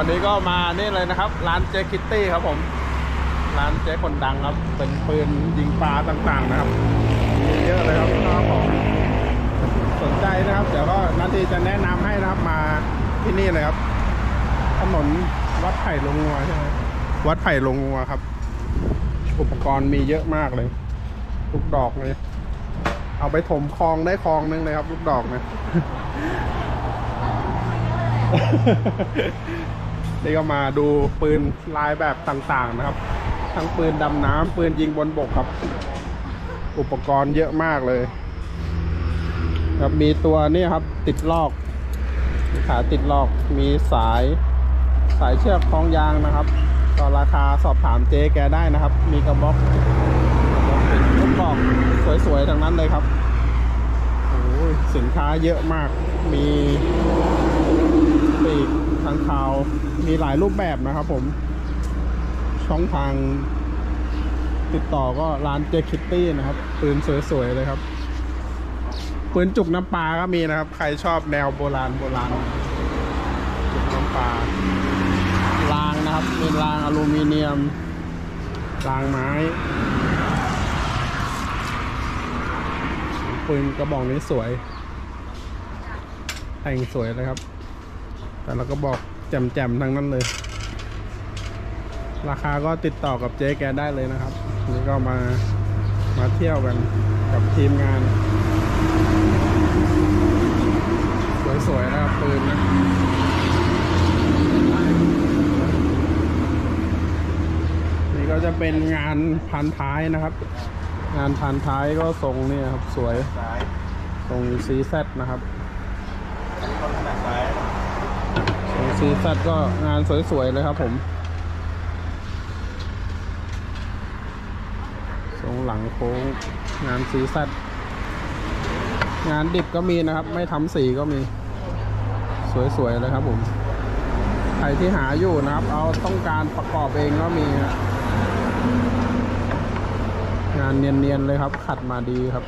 วันนี้ก็มานี่เลยนะครับ ร้านเจคิตตี้ครับผม ร้านเจคนดังครับ เป็นปืนยิงปลาต่างๆนะครับ มีเยอะเลยครับข้าวของสนใจนะครับ เดี๋ยวก็นาทีจะแนะนำให้นะครับมาที่นี่เลยครับ ถนนวัดไผ่ลงงัวใช่ไหมวัดไผ่ลงงัวครับ อุปกรณ์มีเยอะมากเลยลูกดอกเลยเอาไปถมคลองได้คลองนึงเลยครับลูกดอกเนี่ย นี่ก็มาดูปืนลายแบบต่างๆนะครับ ทั้งปืนดำน้ำปืนยิงบนบกครับ อุปกรณ์เยอะมากเลย ครับมีตัวนี่ครับ ติดลอกขาติดลอกมีสายสายเชือกคล้องยางนะครับ ก็ราคาสอบถามเจ๊แกได้นะครับ มีกระบอกกระบอกเป็นลูกบอกสวยๆทั้งนั้นเลยครับโอ้ยสินค้าเยอะมากมีปีกทางเท้า มีหลายรูปแบบนะครับผม ช่องทางติดต่อก็ร้านเจคิตตี้นะครับ ปืนสวยๆเลยครับ ปืนจุกน้ำปลาก็มีนะครับ ใครชอบแนวโบราณโบราณจุกน้ำปลารางนะครับ เป็นรางอลูมิเนียมรางไม้ ปืนกระบอกนี้สวย แต่งสวยเลยครับ แต่เราก็บอก แจ่มๆทั้งนั้นเลย ราคาก็ติดต่อกับเจ๊แกได้เลยนะครับ นี่ก็มามาเที่ยวกันกับทีมงาน สวยๆนะครับปืนนะนี่ก็จะเป็นงานพันท้ายนะครับ งานพันท้ายก็ทรงเนี่ยครับ สวยซ้ายทรงซีแซนะครับ อันนี้คนถนัดซ้าย ทรงซีแซก็งานสวยๆเลยครับผมทรงหลังโค้งงานซีแซงานดิบก็มีนะครับ ไม่ทำสีก็มี สวยๆเลยครับผม ใครที่หาอยู่นะครับ เอาต้องการประกอบเองก็มีงานเนียนๆเลยครับ ขัดมาดีครับ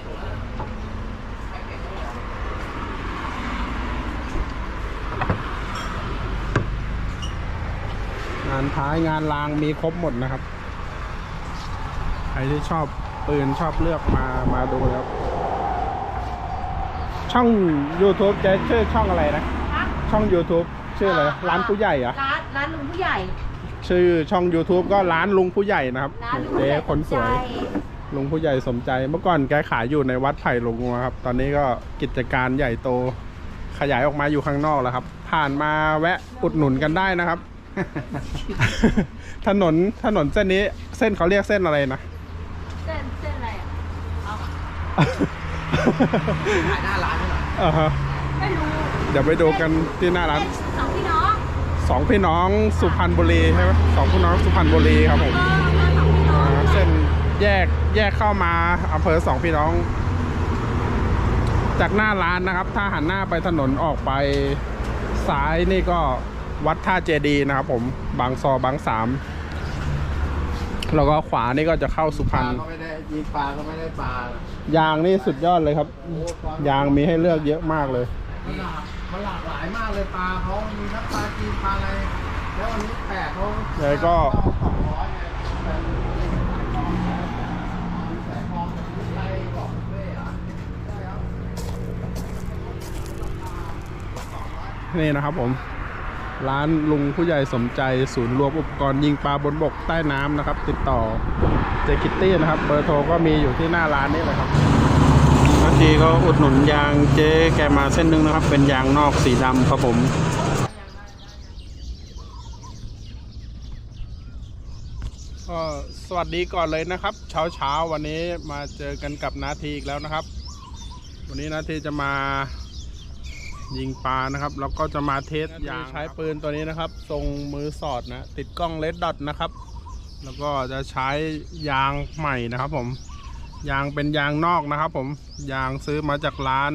านท้ายงานรางมีครบหมดนะครับ ใครที่ชอบปืนชอบเลือกมามาดูแล้ว ช่อง YouTube จะชื่อช่องอะไรนะ คะช่อง YouTube ชื่ออะไรนะร้านผู้ใหญ่เหรอะ ร้านร้านลุงผู้ใหญ่ชื่อช่อง YouTube ก็ร้านลุงผู้ใหญ่นะครับร้านลุงเจ๊ผู้ใหญ่คนสวย ใจลุงผู้ใหญ่สมใจ เมื่อก่อนแกขายอยู่ในวัดไผ่หลวงงัวครับ ตอนนี้ก็กิจการใหญ่โต ขยายออกมาอยู่ข้างนอกแล้วครับ ผ่านมาแวะอุดหนุนกันได้นะครับ ถนนถนนเส้นนี้เส้นเขาเรียกเส้นอะไรนะ เส้นเส้นอะไรอะเอาถ่ายหน้าร้านให้หน่อยอ่าฮะไม่รู้เดี๋ยวไปดูกันที่หน้าร้านเป็นสองพี่น้องสองพี่น้องสุพรรณบุรีใช่ไหมสองพี่น้องสุพรรณบุรีครับผมก็มาสองพี่น้องอ่าเส้นแยกแยกเข้ามาอำเภอสองพี่น้อง จากหน้าร้านนะครับ ถ้าหันหน้าไปถนนออกไปซ้ายนี่ก็ วัดท่าเจดีย์นะครับผมบางซอบางสามแล้วก็ขวานี่ก็จะเข้าสุพปรรลาณก็ไม่ได้ยิงปลาก็ไม่ได้ปลายางนี่สุดยอดเลยครับ ยางมีให้เลือกเยอะมากเลยมันหลากมันหลากหลายมากเลยปลาเขามีทั้งปลาจีนปลาอะไรแล้ววันนี้แปะเขาแล้วก็สองร้อยไงแต่แสงทองกับลูกไล่บอกเว้ยเหรอใช่ครับนี่นะครับผม ร้านลุงผู้ใหญ่สมใจศูนย์รวมอุปกรณ์ยิงปลาบนบกใต้น้ำนะครับ ติดต่อเจคิตตี้นะครับ เบอร์โทรก็มีอยู่ที่หน้าร้านนี่เลยครับบางทีก็อุดหนุนยางเจ๊แกมาเส้นหนึงนะครับ เป็นยางนอกสีดำครับผมก็สวัสดีก่อนเลยนะครับ เช้าเช้าๆวันนี้มาเจอกันกับนาทีอีกแล้วนะครับ วันนี้นาทีจะมา ยิงปลานะครับ แล้วก็จะมาเทสยางใช้ปืนตัวนี้นะครับ ทรงมือสอดนะ ติดกล้องเลดดอทนะครับ แล้วก็จะใช้ยางใหม่นะครับผมยางเป็นยางนอกนะครับ ผมยางซื้อมาจากร้าน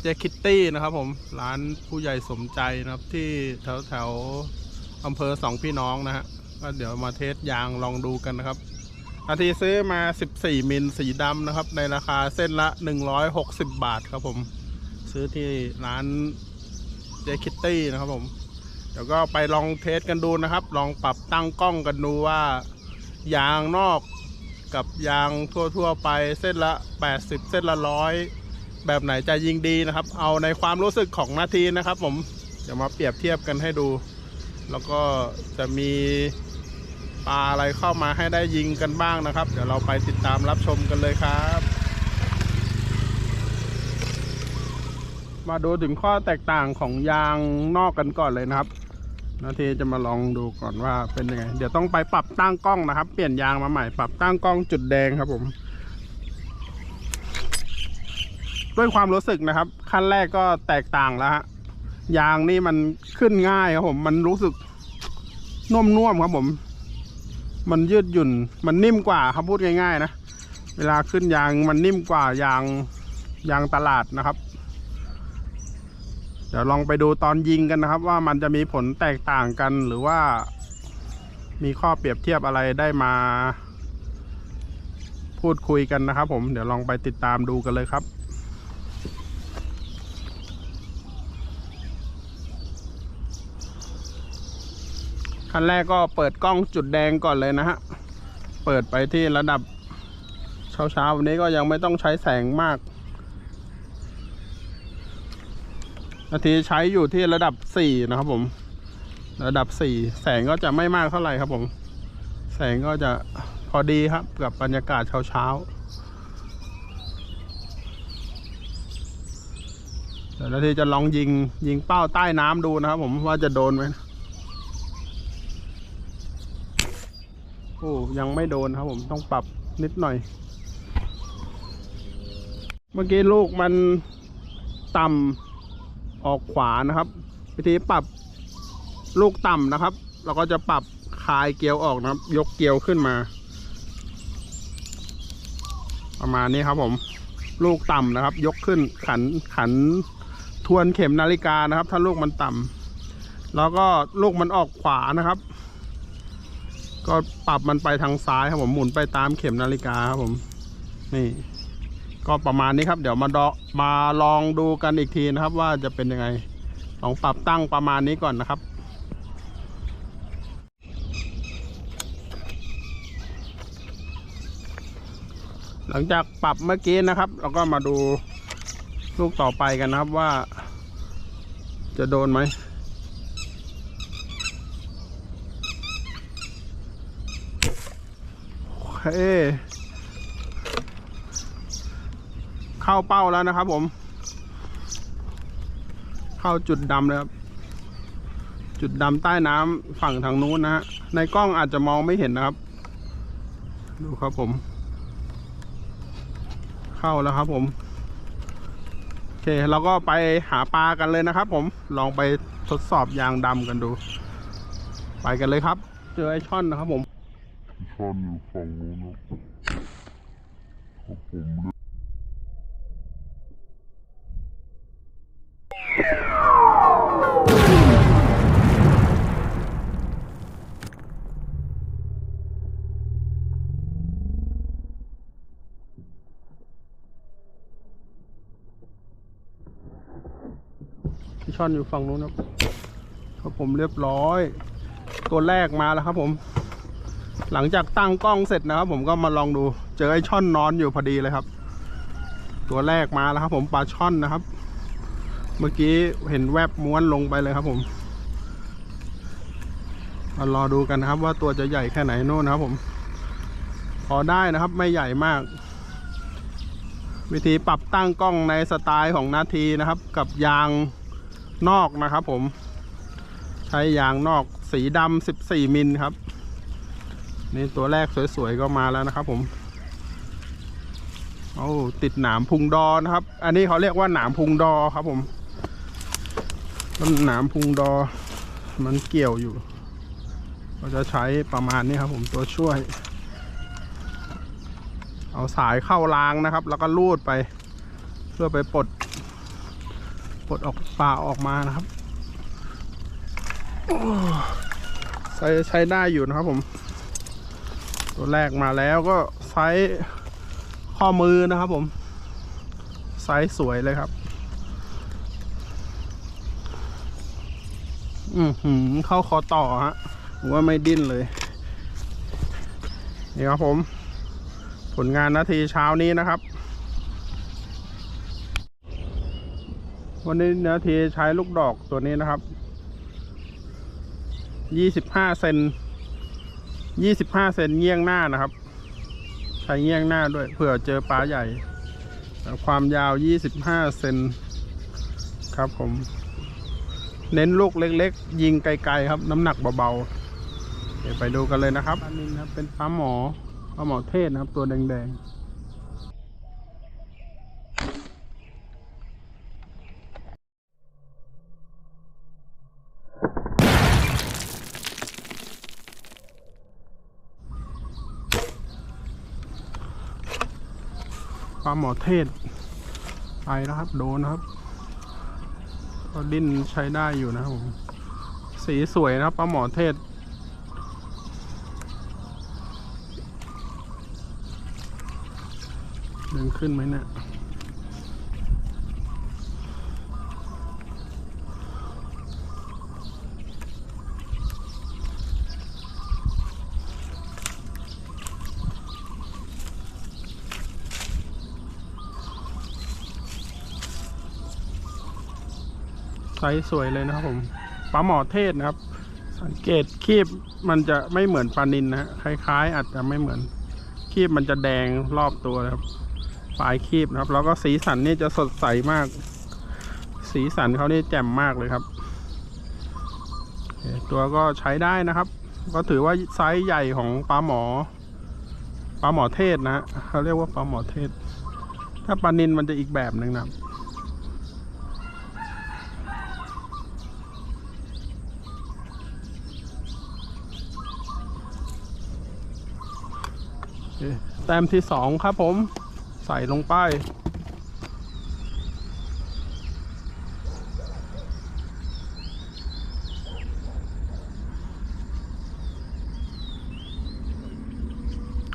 เจคิตตี้นะครับ ผมร้านผู้ใหญ่สมใจนะครับ ที่แถวแถวๆอำเภอสองพี่น้องนะฮะก็เดี๋ยวมาเทสยางลองดูกันนะครับนาทีซื้อมา 14 มิลสีดำนะครับ ในราคาเส้นละ 160 บาทครับผม ซื้อที่ร้านเจคิตตี้นะครับผมแต่ดี๋ยวก็ไปลองเทสกันดูนะครับ ลองปรับตั้งกล้องกันดูว่า ยางนอกกับยางทั่วๆไปเส้นละ 80 เส้นละร้อยแบบไหนจะยิงดีนะครับ เอาในความรู้สึกของนาทีนะครับ ผมจะมาเปรียบเทียบกันให้ดู แล้วก็จะมีปลาอะไรเข้ามาให้ได้ยิงกันบ้างนะครับ เดี๋ยวเราไปติดตามรับชมกันเลยครับ มาดูถึงข้อแตกต่างของยางนอกกันก่อนเลยนะครับนาทีจะมาลองดูก่อนว่าเป็นยังไง เดี๋ยวต้องไปปรับตั้งกล้องนะครับ เปลี่ยนยางมาใหม่ปรับตั้งกล้องจุดแดงครับผม ด้วยความรู้สึกนะครับ ขั้นแรกก็แตกต่างแล้วฮะยางนี่มันขึ้นง่ายครับผม มันรู้สึกนุ่มๆครับผม มันยืดหยุ่น มันนิ่มกว่าครับพูดง่ายๆนะ เวลาขึ้นยางมันนิ่มกว่ายางยางตลาดนะครับ เดี๋ยวลองไปดูตอนยิงกันนะครับ ว่ามันจะมีผลแตกต่างกันหรือว่า มีข้อเปรียบเทียบอะไรได้มา พูดคุยกันนะครับ ผมเดี๋ยวลองไปติดตามดูกันเลยครับขั้นแรกก็เปิดกล้องจุดแดงก่อนเลยนะฮะ เปิดไปที่ระดับเช้าๆวันนี้ก็ยังไม่ต้องใช้แสงมาก นาทีใช้อยู่ที่ระดับสี่นะครับผม ระดับสี่แสงก็จะไม่มากเท่าไหร่ครับผม แสงก็จะพอดีครับกับบรรยากาศเช้าๆเดี๋ยวนาทีจะลองยิงยิงเป้าใต้น้ำดูนะครับผมว่าจะโดนไหมโอ้ยังไม่โดนครับผมต้องปรับนิดหน่อย เมื่อกี้ลูกมันต่ำ ออกขวานะครับ วิธีปรับลูกต่ำนะครับ เราก็จะปรับคลายเกลียวออกนะครับ ยกเกลียวขึ้นมา ประมาณนี้ครับผม ลูกต่ำนะครับ ยกขึ้นขันขันทวนเข็มนาฬิกานะครับ ถ้าลูกมันต่ำแล้วก็ลูกมันออกขวานะครับ ก็ปรับมันไปทางซ้ายครับผมหมุนไปตามเข็มนาฬิกาครับผม นี่ ก็ประมาณนี้ครับเดี๋ยวมาดอมาลองดูกันอีกทีนะครับ ว่าจะเป็นยังไงลองปรับตั้งประมาณนี้ก่อนนะครับหลังจากปรับเมื่อกี้นะครับ เราก็มาดูลูกต่อไปกันนะครับว่า จะโดนไหม โอเค เข้าเป้าแล้วนะครับผม เข้าจุดดำเลยครับ จุดดำใต้น้ำฝั่งทางนู้นนะฮะ ในกล้องอาจจะมองไม่เห็นนะครับ ดูครับผม เข้าแล้วครับผมโอเคเราก็ไปหาปลากันเลยนะครับ ผมลองไปทดสอบยางดำกันดู ไปกันเลยครับ เจอไอช่อนนะครับผมช่อนอยู่ฝั่งนู้นครับครับผม ช่อนอยู่ฝั่งนู้นครับครับผมเรียบร้อย ตัวแรกมาแล้วครับผม หลังจากตั้งกล้องเสร็จนะครับ ผมก็มาลองดูเจอไอ้ช่อนนอนอยู่พอดีเลยครับ ตัวแรกมาแล้วครับ ผมปลาช่อนนะครับ เมื่อกี้เห็นแวบม้วนลงไปเลยครับ ผมมารอดูกันนะครับ ว่าตัวจะใหญ่แค่ไหนโน่นนะครับ ผม พอได้นะครับไม่ใหญ่มากวิธีปรับตั้งกล้องในสไตล์ของนาทีนะครับ กับยาง นอกนะครับผม ใช้ยางนอกสีดำ14 มิลครับ นี่ตัวแรกสวยๆก็มาแล้วนะครับผมโอ้ติดหนามพุงดอนะครับ อันนี้เขาเรียกว่าหนามพุงดอครับผมมันหนามพุงดอ มันเกี่ยวอยู่ ก็จะใช้ประมาณนี้ครับผมตัวช่วย เอาสายเข้ารางนะครับ แล้วก็ลูดไป เพื่อไปปลด ปลดออกปลาออกมานะครับใช้ใช้ได้อยู่นะครับผม ตัวแรกมาแล้วก็ไซส์ข้อมือนะครับผม ไซส์สวยเลยครับ อือหือเข้าคอต่อฮะผมว่าไม่ดิ้นเลย นี่ครับผม ผลงานนาทีเช้านี้นะครับ วันนี้นาทีใช้ลูกดอกตัวนี้นะครับ ยี่สิบห้าเซนยี่สิบห้าเซนเงี้ยงหน้านะครับ ใช้เงี้ยงหน้าด้วยเผื่อเจอปลาใหญ่ ความยาวยี่สิบห้าเซนครับผม เน้นลูกเล็กๆ ยิงไกลๆครับ น้ำหนักเบาๆ เดี๋ยวไปดูกันเลยนะครับอันนี้นะครับเป็นปลาหมอปลาหมอเทศนะครับ ตัวแดงๆ ปลาหมอเทศไปนะครับ โดนนะครับ ก็ดิ้นใช้ได้อยู่นะครับผม สีสวยนะครับปลาหมอเทศเดินขึ้นไหมเนี่ย ไซส์สวยเลยนะครับผมปลาหมอเทศนะครับ สังเกตคีบมันจะไม่เหมือนปลานินนะฮะคล้าย ๆ อาจจะไม่เหมือนคีบมันจะแดงรอบตัวนะครับปลายคีบนะครับ แล้วก็สีสันนี่จะสดใสมาก สีสันเขานี่แจ่มมากเลยครับ ตัวก็ใช้ได้นะครับ ก็ถือว่าไซส์ใหญ่ของปลาหมอปลาหมอเทศนะฮะเขาเรียกว่าปลาหมอเทศ ถ้าปลานินมันจะอีกแบบหนึ่งนะครับ โอเค แต้มที่สองครับผมใส่ลงไป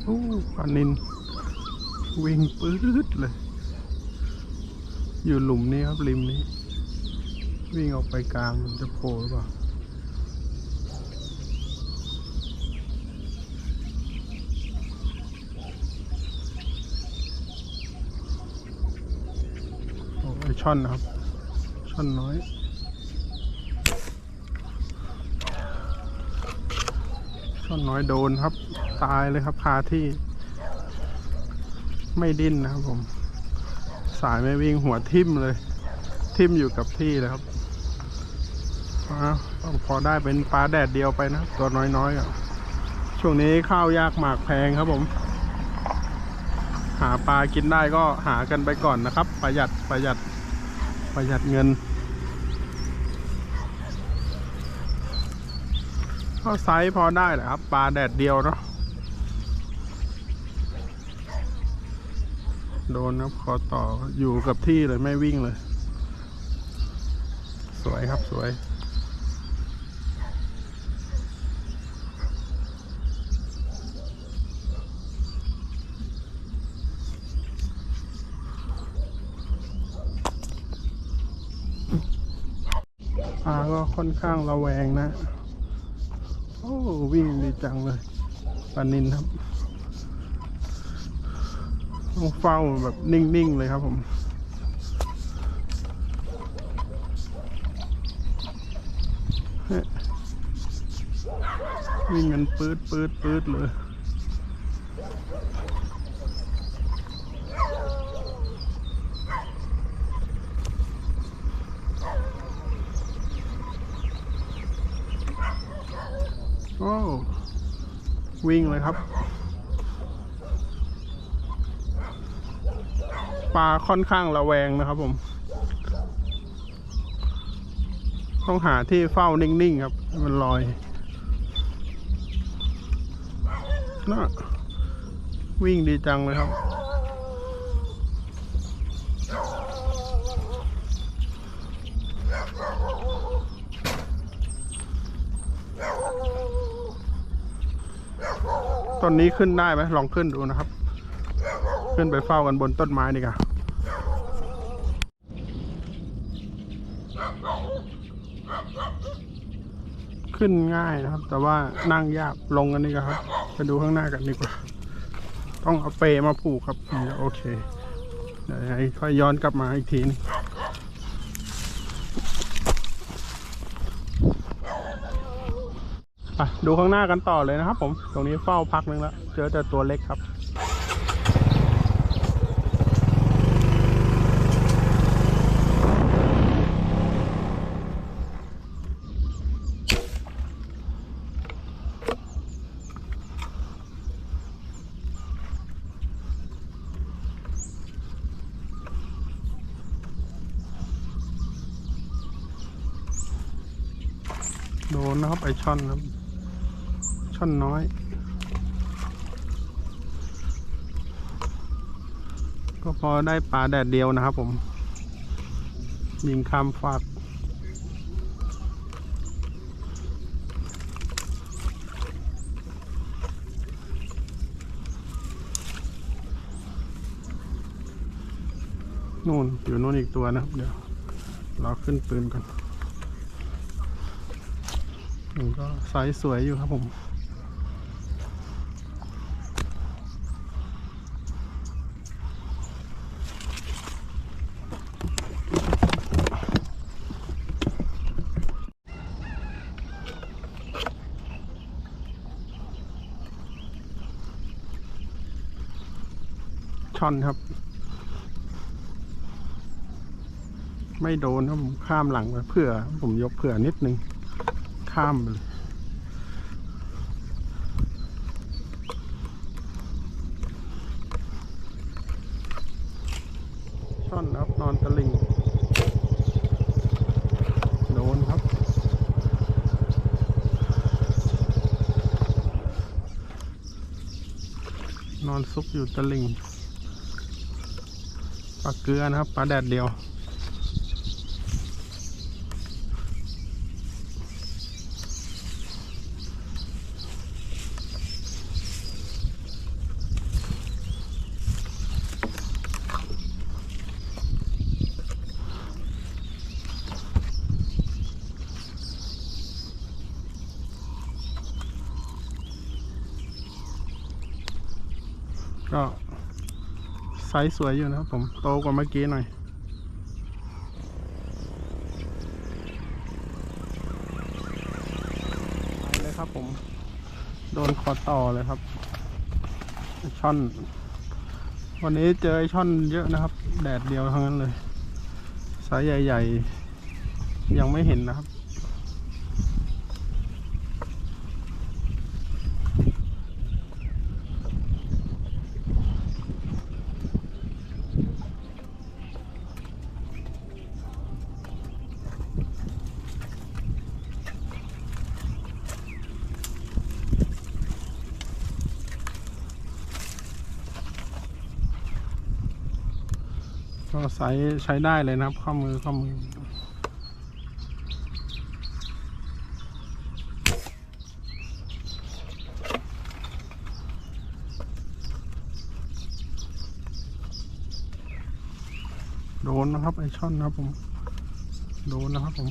โอ้ปลานินวิ่งปื๊ดเลย อยู่หลุมนี้ครับริมนี้ วิ่งออกไปกลางมันจะโผล่หรือเปล่า ช่อนนะครับ ช่อนน้อย ช่อนน้อยโดนครับ ตายเลยครับคาที่ ไม่ดิ้นนะครับผม สายไม่วิ่งหัวทิ่มเลย ทิ่มอยู่กับที่เลยครับอพอได้เป็นปลาแดดเดียวไปนะตัวน้อยๆอะช่วงนี้ข้าวยากหมากแพงครับผม หาปลากินได้ก็หากันไปก่อนนะครับ ประหยัดประหยัด ประหยัดเงิน ก็ไซส์พอได้แหละครับ ปลาแดดเดียวเนาะโดนครับขอต่ออยู่กับที่เลยไม่วิ่งเลย สวยครับสวย ค่อนข้างระแวงนะ โอ้ วิ่งดีจังเลยปานินครับต้องเฝ้าแบบนิ่ง ๆ เลยครับผมวิ่งกันปืดปืดปืดเลย โอ้ ครับ ปลาค่อนข้างระแวงนะครับผม ต้องหาที่เฝ้านิ่ง ๆ ครับ มันลอยน่ะวิ่งดีจังเลยครับ ต้นนี้ขึ้นได้ไหมลองขึ้นดูนะครับ ขึ้นไปเฝ้ากันบนต้นไม้ดีกว่าขึ้นง่ายนะครับ แต่ว่านั่งยากลงกันนี่ครับไปดูข้างหน้ากันดีกว่า ต้องเอาเปมาผูกครับโอเคเดี๋ยวให้ค่อยย้อนกลับมาอีกทีนึง ไปดูข้างหน้ากันต่อเลยนะครับ ผม ตรงนี้เฝ้าพักนึงแล้ว เจอแต่ตัวเล็กครับโดนนะครับไอช่อนครับ ช่อนน้อย ก็พอได้ปลาแดดเดียวนะครับผมยิงข้ามฟากนู่นอยู่นู่นอีกตัวนะครับ เดี๋ยวเรอขึ้นปืนก่อนมันก็ไซส์สวยอยู่ครับผม ช่อนครับ ไม่โดนครับผมข้ามหลังไปเผื่อ ผมยกเผื่อนิดนึง ข้ามเลยช่อนครับนอนตะลิงโดนครับ นอนซุกอยู่ตะลิง ปลาเกลือนะครับปลาแดดเดียว ก็ ซส์สวยอยู่นะครับผมโตกว่าเมื่อกี้หน่อยไปเลยครับผม โดนคอต่อเลยครับ ช่อน วันนี้เจอช่อนเยอะนะครับ แดดเดียวทั้งนั้นเลยไซส์ใหญ่ ๆ ยังไม่เห็นนะครับ ไซส์ใช้ได้เลยนะครับ ข้อมือข้อมือโดนนะครับไอช่อนนะครับผม โดนนะครับผม